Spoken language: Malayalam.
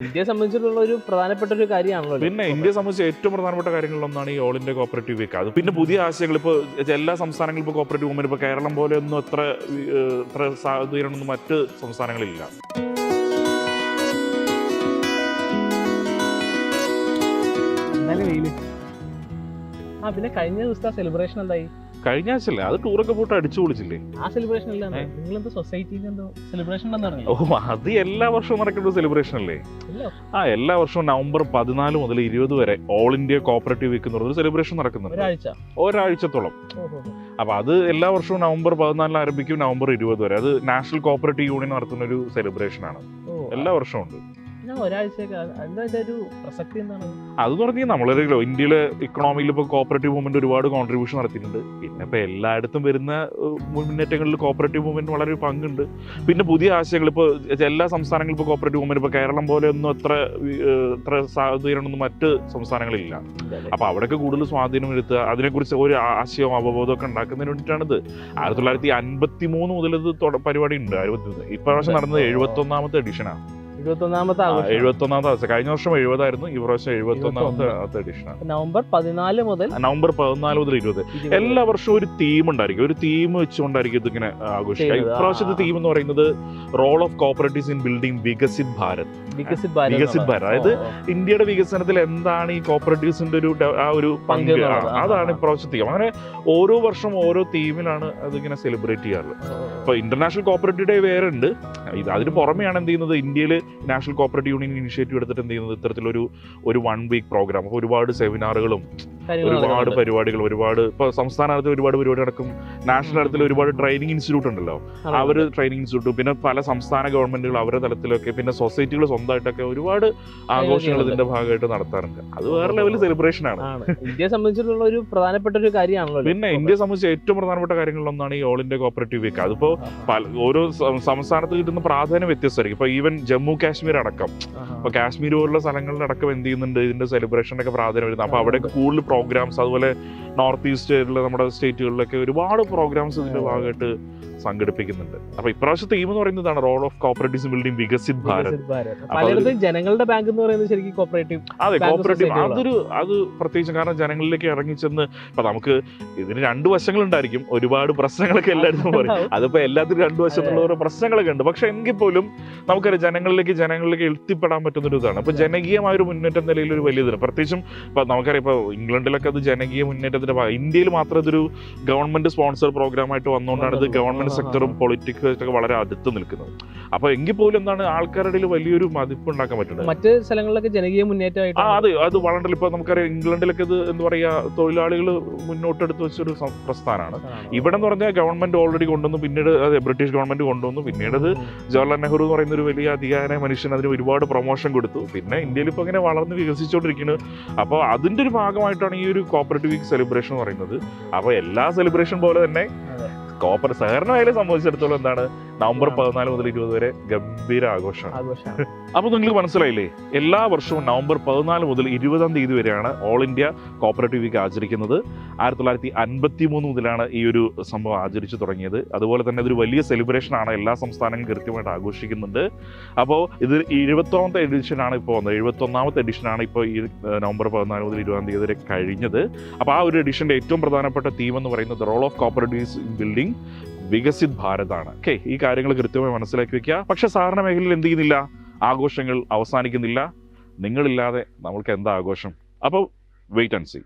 ഇന്ത്യയെ സംബന്ധിച്ചിട്ടുള്ള ഒരു പ്രധാനപ്പെട്ട ഒരു കാര്യമാണല്ലോ പിന്നെ ഇന്ത്യയെ സംബന്ധിച്ച് ഏറ്റവും പ്രധാനപ്പെട്ട കാര്യങ്ങളിലൊന്നാണ് ഈ ഓൾ ഇന്ത്യ കോപ്പറേറ്റീവ് വീക്ക് അത് പിന്നെ പുതിയ ആശയങ്ങൾ ഇപ്പോൾ എല്ലാ സംസ്ഥാനങ്ങളും ഇപ്പോൾ കോപ്പറേറ്റീവ് വുമൻ ഇപ്പോൾ കേരളം പോലെ ഒന്നും അത്ര അത്ര സാധ്യതയൊന്നും മറ്റ് സംസ്ഥാനങ്ങളില്ല. ആ പിന്നെ കഴിഞ്ഞ ദിവസത്തെ സെലിബ്രേഷൻ എന്തായി? കഴിഞ്ഞ ആഴ്ചയല്ലേ അത് ടൂറൊക്കെ പോട്ട് അടിച്ചു പൊളിച്ചില്ലേ? ആ സെലിബ്രേഷൻ അല്ലേ? സൊസൈറ്റിയിൽ എന്തോ സെലിബ്രേഷൻ ഓ അത് എല്ലാ വർഷവും നടക്കേണ്ട സെലിബ്രേഷൻ അല്ലേ? ആ എല്ലാ വർഷവും നവംബർ പതിനാല് മുതൽ ഇരുപത് വരെ ഓൾ ഇന്ത്യ കോപ്പറേറ്റീവ് വീക്ക് എന്ന് പറഞ്ഞൊരു സെലിബ്രേഷൻ നടക്കുന്നുണ്ട്. ഒരാഴ്ച. ഒരാഴ്ചത്തോളം. അപ്പൊ അത് എല്ലാ വർഷവും നവംബർ പതിനാലിന് ആരംഭിക്കും നവംബർ ഇരുപത് വരെ. അത് നാഷണൽ കോപ്പറേറ്റീവ് യൂണിയൻ നടത്തുന്ന ഒരു സെലിബ്രേഷൻ ആണ് എല്ലാ വർഷവും ഉണ്ട്. ഞാൻ ഒരാഴ്ചയൊക്കെ നമ്മളൊരു ഇന്ത്യയിലെ ഇക്കണോമിയിൽ ഇപ്പോൾ കോപ്പറേറ്റീവ് മൂവ്മെന്റ് ഒരുപാട് കോൺട്രിബ്യൂഷൻ നടത്തിയിട്ടുണ്ട്. പിന്നെ ഇപ്പോൾ എല്ലായിടത്തും വരുന്ന മുന്നേറ്റങ്ങളിൽ കോപ്പറേറ്റീവ് മൂവ്മെന്റ് വളരെ ഒരു പങ്കുണ്ട്. പിന്നെ പുതിയ ആശയങ്ങൾ ഇപ്പോൾ എല്ലാ സംസ്ഥാനങ്ങളും ഇപ്പോൾ കോപ്പറേറ്റീവ് മൂവ്മെന്റ് ഇപ്പോൾ കേരളം പോലെ ഒന്നും അത്ര അത്ര സാധ്യതയൊന്നും മറ്റ് സംസ്ഥാനങ്ങളില്ല അപ്പൊ അവിടെയൊക്കെ കൂടുതൽ സ്വാധീനം വരുത്തുക അതിനെക്കുറിച്ച് ഒരു ആശയവും അവബോധമൊക്കെ ഉണ്ടാക്കുന്നതിന് വേണ്ടിയിട്ടാണിത്. ആയിരത്തി തൊള്ളായിരത്തി അൻപത്തി മൂന്ന് മുതൽ ഇത് പരിപാടി ഉണ്ട്. അറുപത്തി മൂന്ന് ഇപ്രാവശ്യം നടന്നത് എഴുപത്തി ഒന്നാമത്തെ എഡിഷനാണ് ഇരുപത്തി ഒന്നാമത്തെ ആഘോഷം. എഴുപത്തി ഒന്നാമത്തെ കഴിഞ്ഞ വർഷം എഴുപതായിരുന്നു ഈ പ്രാവശ്യം എഴുപത്തി എഡിഷൻ നവംബർ പതിനാല് മുതൽ നവംബർ പതിനാല് മുതൽ ഇരുപത്. എല്ലാ വർഷവും ഒരു തീം ഉണ്ടായിരിക്കും. ഒരു തീം വെച്ചുകൊണ്ടായിരിക്കും ഇതിങ്ങനെ ആഘോഷിക്കുക. ഇപ്രാവശ്യത്തെ തീം എന്ന് പറയുന്നത് role of cooperatives in building Viksit Bharat Viksit Bharat Viksit Bharat. അതായത്. ഇന്ത്യയുടെ വികസനത്തിൽ എന്താണ് ഈ കോപ്പറേറ്റീവ്സിന്റെ ഒരു ആ ഒരു പങ്ക്? അതാണ് ഇപ്രാവശ്യം ഇപ്രാവശ്യത്തെ തീം അങ്ങനെ ഓരോ വർഷം ഓരോ തീമിലാണ് അതിങ്ങനെ സെലിബ്രേറ്റ് ചെയ്യാറുള്ളത്. ഇപ്പൊ ഇന്റർനാഷണൽ കോപ്പറേറ്റീവ് ഡേ വേറെ ഉണ്ട്. ഇത് അതിന് പുറമെയാണ് എന്ത് ചെയ്യുന്നത്? ഇന്ത്യയിൽ നാഷണൽ കോപ്പറേറ്റീവ് യൂണിയൻ ഇനിഷ്യേറ്റീവ് എടുത്തിട്ട് എന്ത് ചെയ്യുന്നത്? ഇത്തരത്തിലൊരു ഒരു വൺ വീക്ക് പ്രോഗ്രാം അപ്പോൾ ഒരുപാട് സെമിനാറുകളും ഒരുപാട് പരിപാടികൾ ഒരുപാട് ഇപ്പൊ സംസ്ഥാന തലത്തിൽ ഒരുപാട് പരിപാടി നടക്കും. നാഷണൽ തലത്തിൽ ഒരുപാട് ട്രെയിനിങ് ഇൻസ്റ്റിറ്റ്യൂട്ട് ഉണ്ടല്ലോ. അവർ ട്രെയിനിങ് ഇൻസ്റ്റിറ്റ്യൂട്ട് പിന്നെ പല സംസ്ഥാന ഗവൺമെന്റുകൾ അവരുടെ തലത്തിലൊക്കെ പിന്നെ സൊസൈറ്റികൾ സ്വന്തമായിട്ടൊക്കെ ഒരുപാട് ആഘോഷങ്ങൾ ഇതിന്റെ ഭാഗമായിട്ട് നടത്താറുണ്ട്. അത് വേറെ ലെവൽ സെലിബ്രേഷൻ ആണ്. ഇന്ത്യയെ സംബന്ധിച്ചിടത്തോളം ഒരു പ്രധാനപ്പെട്ട ഒരു കാര്യമാണല്ലോ പിന്നെ ഇന്ത്യയെ സംബന്ധിച്ച് ഏറ്റവും പ്രധാനപ്പെട്ട കാര്യങ്ങളിലൊന്നാണ് ഈ ഓൾ ഇന്ത്യ കോപ്പറേറ്റീവ് വീക്ക് അതിപ്പോ ഓരോ സംസ്ഥാനത്ത് കിട്ടുന്ന പ്രാധാന്യം വ്യത്യസ്തമായിരിക്കും. ഇപ്പൊ ഈവൻ ജമ്മു കാശ്മീർ അടക്കം. ആ. കാശ്മീർ പോലുള്ള സ്ഥലങ്ങളിൽ അടക്കം എന്ത് ചെയ്യുന്നുണ്ട് ഇതിന്റെ സെലിബ്രേഷന്റെ ഒക്കെ പ്രാധാന്യം വരുന്നത് അപ്പൊ അവിടെയൊക്കെ കൂടുതൽ പ്രോഗ്രാംസ് അതുപോലെ നോർത്ത് ഈസ്റ്റിലുള്ള നമ്മുടെ സ്റ്റേറ്റുകളിലൊക്കെ ഒരുപാട് പ്രോഗ്രാംസ് ഇതിന്റെ ഭാഗമായിട്ട് സംഘടിപ്പിക്കുന്നുണ്ട്. അപ്പൊ ഇപ്രാവശ്യത്തെ തീം എന്ന് പറയുന്നതാണ് role of cooperative building Viksit Bharat. പലയിടത്തും ജനങ്ങളുടെ ബാങ്ക് എന്ന് പറയുന്നത് ശരിക്കും കോപ്പറേറ്റീവ് അതെ കോപ്പറേറ്റീവ് അതൊരു അത് പ്രത്യേകിച്ച് കാരണം ജനങ്ങളിലേക്ക് ഇറങ്ങി ഇറങ്ങിച്ചെന്ന് ഇപ്പൊ നമുക്ക് ഇതിന് രണ്ട് വശങ്ങളുണ്ടായിരിക്കും ഒരുപാട് പ്രശ്നങ്ങളൊക്കെ എല്ലായിടത്തും പറയും. അതിപ്പോ എല്ലാത്തിനും രണ്ടു വശത്തുള്ള ഓരോ പ്രശ്നങ്ങളൊക്കെ ഉണ്ട്. പക്ഷെ എങ്കിൽ പോലും നമുക്കറിയാം ജനങ്ങളിലേക്ക് ജനങ്ങളിലേക്ക് എത്തിപ്പെടാൻ പറ്റുന്ന ഒരു ഇതാണ്. അപ്പൊ ജനകീയമായ ഒരു മുന്നേറ്റം നിലയിൽ ഒരു വലിയ ഇതാണ്. പ്രത്യേകിച്ചും ഇപ്പൊ നമുക്കറിയാം ഇപ്പൊ ഇംഗ്ലണ്ടിലൊക്കെ അത് ജനകീയ മുന്നേറ്റത്തിന്റെ ഭാഗം. ഇന്ത്യയിൽ മാത്രം ഇതൊരു ഗവൺമെന്റ് സ്പോൺസർ പ്രോഗ്രാം ആയിട്ട് വന്നുകൊണ്ടാണ് ഇത് ഗവൺമെന്റ് ആ, സെക്ടറും ആ. ഒക്കെ വളരെ അടുത്ത് നിൽക്കുന്നത്. അപ്പൊ എങ്കിൽ പോലും എന്താണ് ആൾക്കാരുടെ വലിയൊരു മതിപ്പ് ഉണ്ടാക്കാൻ പറ്റുന്നത്? മറ്റ് സ്ഥലങ്ങളിലൊക്കെ ജനകീയ മുന്നേറ്റമായിട്ട് ആ അതെ അത് വളരെ ഇപ്പൊ നമുക്കറിയാം ഇംഗ്ലണ്ടിലൊക്കെ ഇത് എന്താ പറയാ തൊഴിലാളികൾ മുന്നോട്ടെടുത്ത് വെച്ചൊരു പ്രസ്ഥാനമാണ്. ഇവിടെ എന്ന് പറഞ്ഞാൽ ഗവൺമെന്റ് ഓൾറെഡി കൊണ്ടുവന്നു. പിന്നീട് അതെ ബ്രിട്ടീഷ് ഗവൺമെന്റ് കൊണ്ടുവന്നു. പിന്നീട് അത് ജവഹർലാൽ നെഹ്റു എന്ന് പറയുന്ന ഒരു വലിയ അധികാര മനുഷ്യൻ അതിന് ഒരുപാട് പ്രൊമോഷൻ കൊടുത്തു. പിന്നെ ഇന്ത്യയിൽ ഇപ്പോൾ ഇങ്ങനെ വളർന്ന് വികസിച്ചുകൊണ്ടിരിക്കുന്നു. അപ്പോൾ അതിന്റെ ഒരു ഭാഗമായിട്ടാണ് ഈ ഒരു കോപ്പറേറ്റീവ് വീക്ക് സെലിബ്രേഷൻ എന്ന് പറയുന്നത്. അപ്പോൾ എല്ലാ സെലിബ്രേഷൻ പോലെ തന്നെ. കോപ്പർ സഹകരണ മേഖലയെ സംബന്ധിച്ചിടത്തോളം എന്താണ് നവംബർ. പതിനാല് മുതൽ ഇരുപത് വരെ ഗംഭീര ആഘോഷമാണ്. അപ്പൊ അപ്പോൾ നിങ്ങൾക്ക് മനസ്സിലായില്ലേ? എല്ലാ വർഷവും നവംബർ പതിനാല് മുതൽ ഇരുപതാം തീയതി വരെയാണ് ഓൾ ഇന്ത്യ കോപ്പറേറ്റീവ് വീക്ക് ആചരിക്കുന്നത്. ആയിരത്തി തൊള്ളായിരത്തി അൻപത്തി മൂന്ന് മുതലാണ് ഈ ഒരു സംഭവം ആചരിച്ചു തുടങ്ങിയത്. അതുപോലെ തന്നെ ഇതൊരു വലിയ സെലിബ്രേഷൻ ആണ് എല്ലാ സംസ്ഥാനങ്ങളും കൃത്യമായിട്ട് ആഘോഷിക്കുന്നുണ്ട്. അപ്പോൾ ഇത് എഴുപത്തൊന്നാമത്തെ എഡിഷനാണ് ഇപ്പോൾ വന്നത്. എഴുപത്തൊന്നാമത്തെ എഡിഷനാണ് ഇപ്പോൾ ഈ നവംബർ പതിനാല് മുതൽ ഇരുപതാം തീയതി വരെ കഴിഞ്ഞത്. അപ്പോൾ ആ ഒരു എഡിഷന്റെ ഏറ്റവും പ്രധാനപ്പെട്ട തീം എന്ന് പറയുന്നത് role of cooperatives in building Viksit ഭാരതാണ്. Okay ഈ കാര്യങ്ങൾ കൃത്യമായി മനസ്സിലാക്കി വെക്കുക. പക്ഷെ സാധാരണ മേഖലയിൽ എന്ത് ചെയ്യുന്നില്ല? ആഘോഷങ്ങൾ അവസാനിക്കുന്നില്ല. നിങ്ങളില്ലാതെ നമ്മൾക്ക് എന്താ ആഘോഷം? അപ്പോൾ വെയിറ്റ് ആൻഡ് സീ